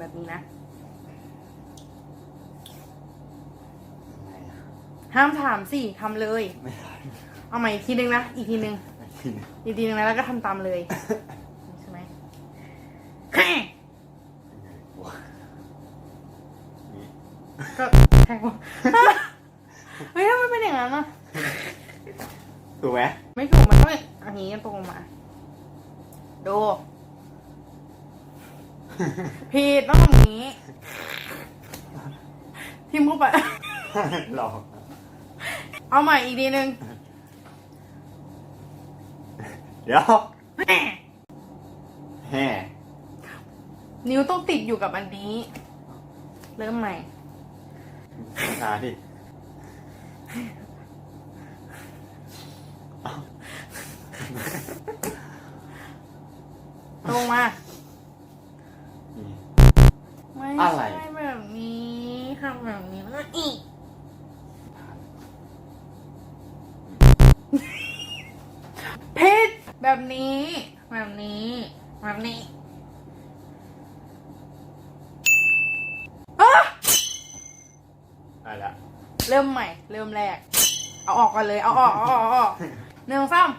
ำแบบนี้นะไม่อะห้ามถามสิทำเลย ไม่ได้เอาใหม่อีกทีนึงนะ อีกทีนึง ไม่กินอีกทีนึงนะแล้วก็ทำตามเลย ใช่ไหมกลัวนี่ก็แทงว่าเฮ้ยทำไมเป็นอย่างนั้นอะ ถูกไหมไม่ถูกมันต้องอันนี้ตรงมา ดู ผิดต้องอย่างนี้ทิมเข้าไป หลอกเอาใหม่อีกทีนึงเดี๋ยวแห่นิ้วต้องติดอยู่กับอันนี้ เริ่มใหม่ช้าดิเอาตรงมานี่ไม่ อะไร ใช่แบบนี้ทำแบบนี้แล้วอีกผิดแบบนี้ แบบนี้ แบบนี้อะอะไรละเริ่มใหม่ เริ่มแรก เอาออกกันเลย เอาออกเอาออกเอาออกหนึ่งสาม